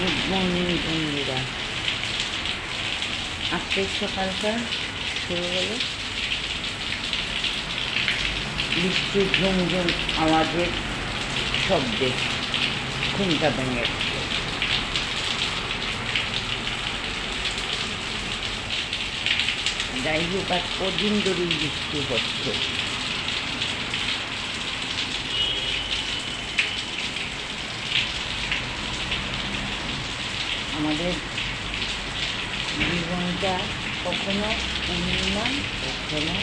বন্ধুরা আজকের সকালটা শুরু হলো। বৃষ্টির ঝুমঝুম আওয়াজের শব্দে ঘুমটা ভেঙে। যাই হোক, আজ কদিন ধরেই বৃষ্টি হচ্ছে। আমাদের জীবনটা কখনো পূর্ণিমা, কখনো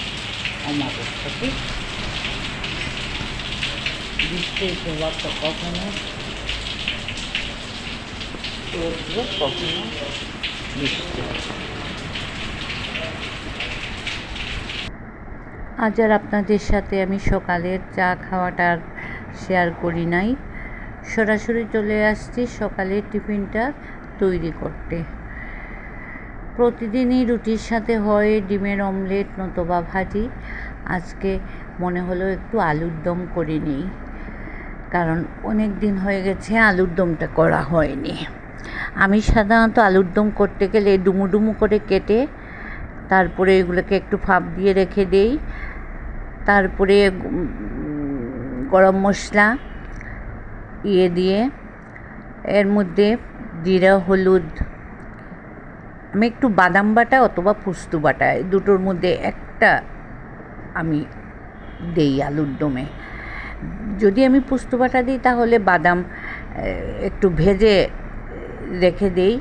অমাবস্যা ঠিক বৃষ্টির প্রভাবটা কখনো কখনো আজ আর আপনাদের সাথে আমি সকালের চা খাওয়াটা শেয়ার করি নাই। সরাসরি চলে আসছি সকালের টিফিনটা। তৈরি করতে। প্রতিদিনই রুটির সাথে হয় ডিমের অমলেট নতবা ভাজি। আজকে মনে হলো একটু আলুর দম করে নিই, কারণ অনেক দিন হয়ে গেছে আলুর দমটা করা হয়নি। আমি সাধারণত আলুর দম করতে গেলে ডুমু ডুমু করে কেটে তারপরে এগুলোকে একটু ফাঁপ দিয়ে রেখে দেই। তারপরে গরম মশলা ইয়ে দিয়ে এর মধ্যে জিরা, হলুদ, আমি একটু বাদাম বাটা অথবা পুস্তু বাটা দুটোর মধ্যে একটা আমি দেই আলুর দমে। যদি আমি পুস্তু বাটা দিই তাহলে বাদাম একটু ভেজে রেখে দেই।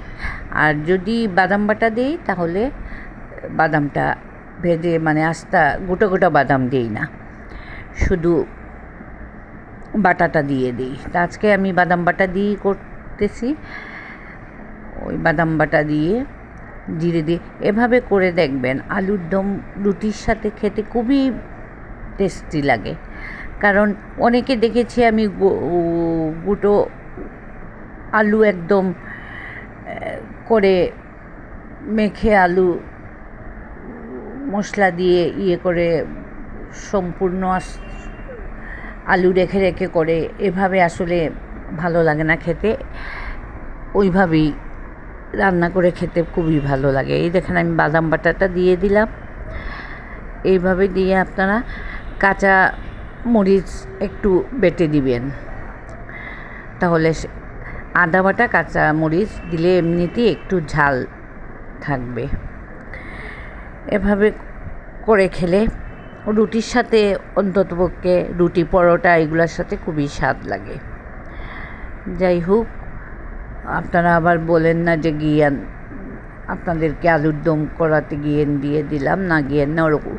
আর যদি বাদাম বাটা দিই তাহলে বাদামটা ভেজে মানে আস্তা, গোটা গোটা বাদাম দিই না। শুধু বাটাটা দিয়ে দিই। তা আজকে আমি বাদাম বাটা দিয়েই করতেছি। ওই বাদাম বাটা দিয়ে জিরে দিয়ে এভাবে করে দেখবেন আলুর দম রুটির সাথে খেতে খুবই টেস্টি লাগে। কারণ অনেকে দেখেছি আমি গুঁটো আলু একদম করে মেখে আলু মশলা দিয়ে ইয়ে করে সম্পূর্ণ আলু রেখে রেখে করে এভাবে আসলে ভালো লাগে না খেতে। ওইভাবেই রান্না করে খেতে খুবই ভালো লাগে। এই দেখেন আমি বাদাম বাটাটা দিয়ে দিলাম। এইভাবে দিয়ে আপনারা কাঁচা মরিচ একটু বেটে দিবেন। তাহলে আদা বাটা, কাঁচা মরিচ দিলে এমনিতেই একটু ঝাল থাকবে। এভাবে করে খেলে রুটির সাথে অন্ততপক্ষে রুটি পরোটা এগুলোর সাথে খুবই স্বাদ লাগে। যাই হোক আপনারা আবার বলেন না যে গিয়ান, আপনাদেরকে আলুর দম করাতে গিয়েন দিয়ে দিলাম, না গিয়েন না, ওরকম।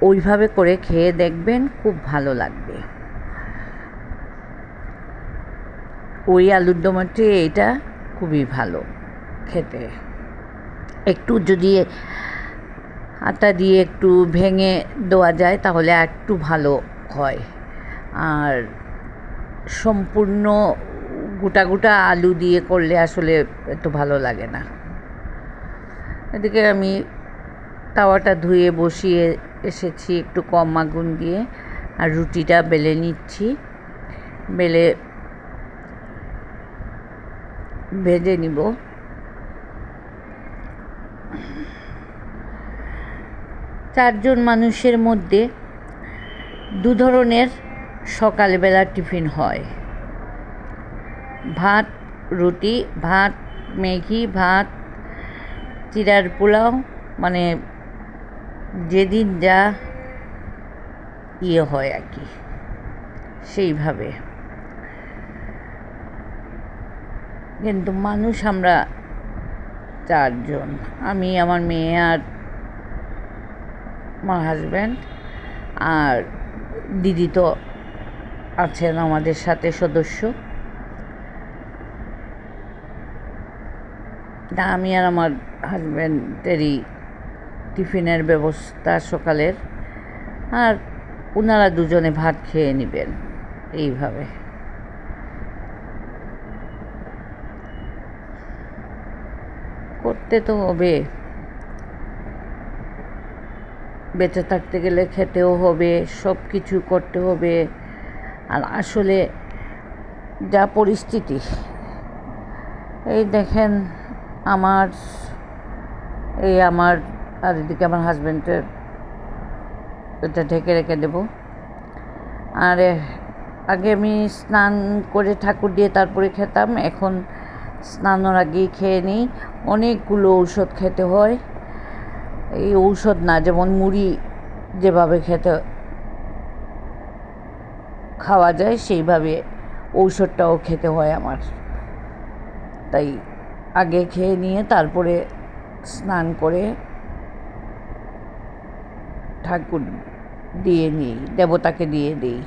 ওইভাবে করে খেয়ে দেখবেন খুব ভালো লাগবে। ওই আলুর দমের চেয়ে এটা খুবই ভালো খেতে। একটু যদি আটা দিয়ে একটু ভেঙে দেওয়া যায়, তাহলে একটু ভালো হয়। আর সম্পূর্ণ গোটা গোটা আলু দিয়ে করলে আসলে এত ভালো লাগে না। এদিকে আমি তাওয়াটা ধুয়ে বসিয়ে এসেছি একটু কম আগুন দিয়ে, আর রুটিটা বেলে নিচ্ছি। বেলে ভেজে নিব। চারজন মানুষের মধ্যে দু ধরনের সকালবেলা টিফিন হয়। ভাত, রুটি, ভাত ম্যাগি ভাত চিরার পোলাও মানে যেদিন যা ইয়ে হয় আর কি, সেইভাবে। কিন্তু মানুষ আমরা চারজন, আমি, আমার মেয়ে আর আমার হাজব্যান্ড আর দিদি তো আছেন আমাদের সাথে সদস্য। তা আমি আর আমার হাজব্যান্ডেরই টিফিনের ব্যবস্থা সকালের। আর ওনারা দুজনে ভাত খেয়ে নেবেন, এইভাবে। করতে তো হবে। বেঁচে থাকতে গেলে খেতেও হবে সব কিছু করতে হবে। আর আসলে যা পরিস্থিতি, এই দেখেন আমার, এই আমার আর এদিকে আমার হাজব্যান্ডের এটা ঢেকে রেখে দেবো। আর আগে আমি স্নান করে ঠাকুর দিয়ে তারপরে খেতাম, এখন স্নানের আগেই খেয়ে নিই। অনেকগুলো ঔষধ খেতে হয়। এই ঔষধ না, যেমন মুড়ি যেভাবে খেতে খাওয়া যায়, সেইভাবে ঔষধটাও খেতে হয় আমার। তাই আগে খেয়ে নিয়ে তারপরে স্নান করে ঠাকুর দিয়ে নিই, দেবতাকে দিয়ে দিই।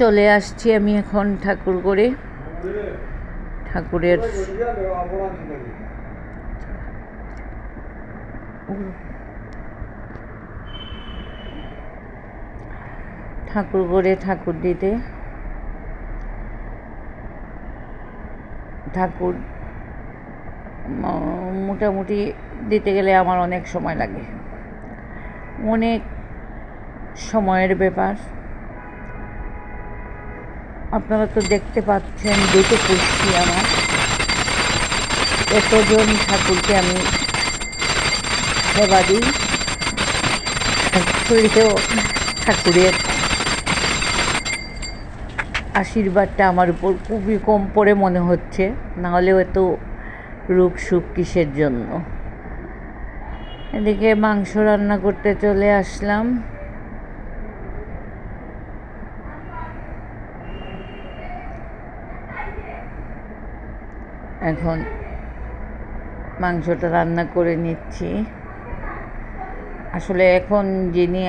চলে আসছি আমি এখন ঠাকুর করে। ঠাকুরের ঠাকুর করে ঠাকুর দিতে। ঠাকুর মোটামুটি দিতে গেলে আমার অনেক সময় লাগে। অনেক সময়ের ব্যাপার। আপনারা তো দেখতে পাচ্ছেন দুটো কুর্সি আমার। এতজন ঠাকুরকে আমি সেবা দিই ঠাকুরেও ঠাকুরের আশীর্বাদটা আমার উপর খুবই কম পড়ে মনে হচ্ছে। নাহলেও এত রূপ সুখ কিসের জন্য? এদিকে মাংস রান্না করতে চলে আসলাম। এখন মাংসটা রান্না করে নিচ্ছি। আসলে এখন যিনি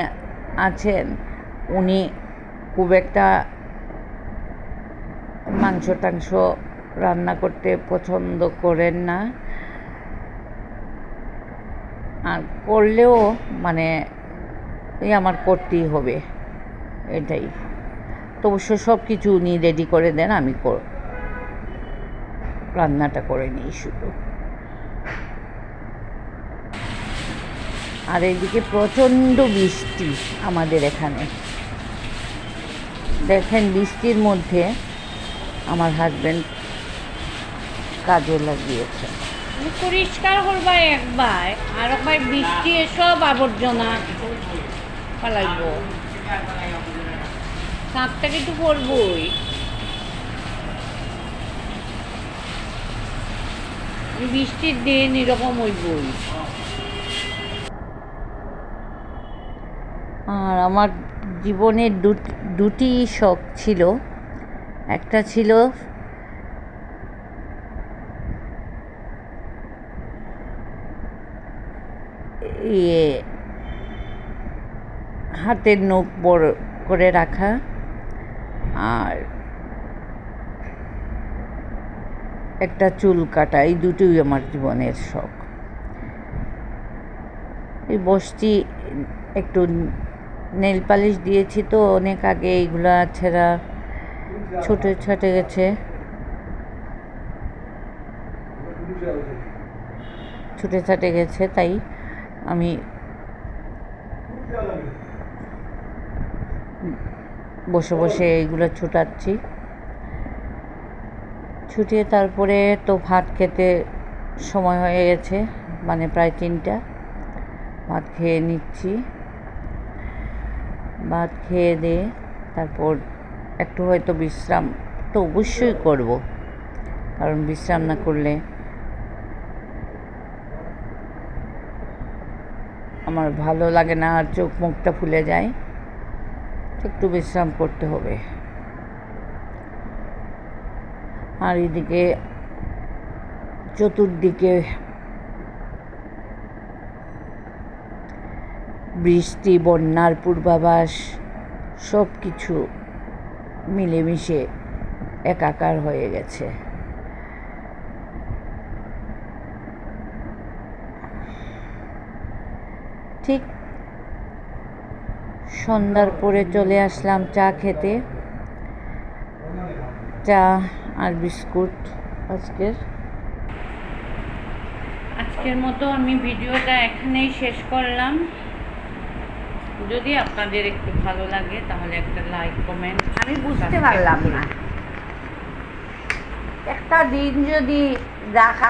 আছেন, উনি খুব একটা মাংস টাংস রান্না করতে পছন্দ করেন না। আর করলেও মানে এই আমার করতেই হবে, এটাই। তো অবশ্য সব কিছু উনি রেডি করে দেন, আমি রান্নাটা করে নিই শুধু। আর এইদিকে প্রচণ্ড বৃষ্টি আমাদের এখানে। দেখেন বৃষ্টির মধ্যে আমার হাজব্যান্ড কাজে লাগিয়েছে। পরিষ্কার করবা একবার, আর একবার বৃষ্টি সব আবর্জনা পালাইব সাপটা কিন্তু করবই। বৃষ্টির দিন এরকম হইবই। আর আমার জীবনের দুট- শখ ছিল। একটা ছিল ইয়ে হাতের নখ বড় করে রাখা। আর একটা চুল কাটা, এই দুটোই আমার জীবনের শখ। এই বসছি একটু নেল পালিশ দিয়েছি তো অনেক আগে, এইগুলা ছেঁড়া ছুটে ছুটে গেছে। ছুটে, ছাটে গেছে, তাই আমি বসে বসে এইগুলো ছুটাচ্ছি। ছুটিয়ে তারপরে তো ভাত খেতে সময় হয়ে গেছে মানে প্রায় তিনটা। ভাত খেয়ে নিচ্ছি। ভাত খেয়ে দিয়ে তারপর একটু হয়তো বিশ্রাম তো অবশ্যই করব। কারণ বিশ্রাম না করলে আমার ভালো লাগে না আর চোখ মুখটা ফুলে যায়। একটু বিশ্রাম করতে হবে। আর এদিকে চতুর্দিকে বৃষ্টি, বন্যার পূর্বাভাস সব কিছু মিলেমিশে একাকার হয়ে গেছে। ঠিক সন্ধ্যার পরে চলে আসলাম চা খেতে। চা আর বিস্কুট আজকের। আজকের মতো আমি ভিডিওটা এখানেই শেষ করলাম। যদি আপনাদের একটু ভালো লাগে তাহলে একটা লাইক কমেন্ট আমি বুঝতে পারলাম না। একটা দিন যদি রাখা